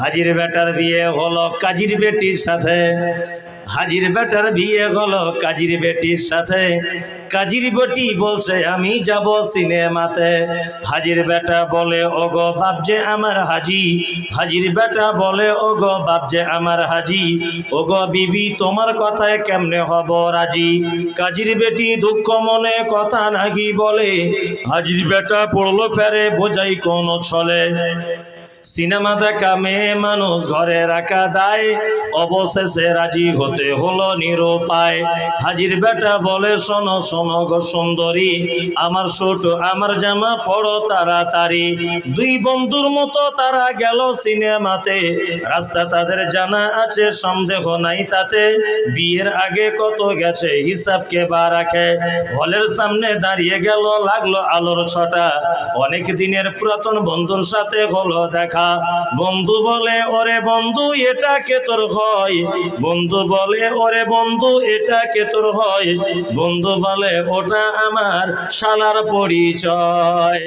হাজির বেটার বিয়ে হলো কাজির বেটির সাথে। হাজির বেটার বিয়ে হলো কাজির বেটির সাথে। কাজীর বেটি বলছে, আমি যাব সিনেমাতে। হাজির বেটা বলে, ওগো বাপ যে আমার হাজি। হাজির বেটা বলে, ওগো বাপ যে আমার হাজি। ওগো বিবি, তোমার কথায় কেমনে হব রাজি? কাজির বেটি দুঃখ মনে কথা নাকি বলে। হাজির বেটা পড়ল ফেরে, বোঝাই কোন ছলে। সিনেমা দেখা মেয়ে মানুষ ঘরে রাখা দায়। অবশেষে রাজি হতে হলো নিরুপায়। হাজির বেটা বলে, শোনো শোনো গো সুন্দরী, আমার ছোট, আমার জামা পড়ো তাড়াতাড়ি। দুই বন্ধুর মতো তারা গেল সিনেমাতে। রাস্তা তাদের জানা আছে, সন্দেহ নাই তাতে। বিয়ের আগে কত গেছে, হিসাব কে বা রাখে? হলের সামনে দাঁড়িয়ে গেল, লাগল আলোর ছটা। অনেক দিনের পুরাতন বন্ধুর সাথে হলো দেখা। বন্ধু বলে, ওরে বন্ধু, এটা কে তোর হয় বন্ধু বলে, ওরে বন্ধু, এটা কে তোর হয় বন্ধু বলে, ওটা আমার শালার পরিচয়।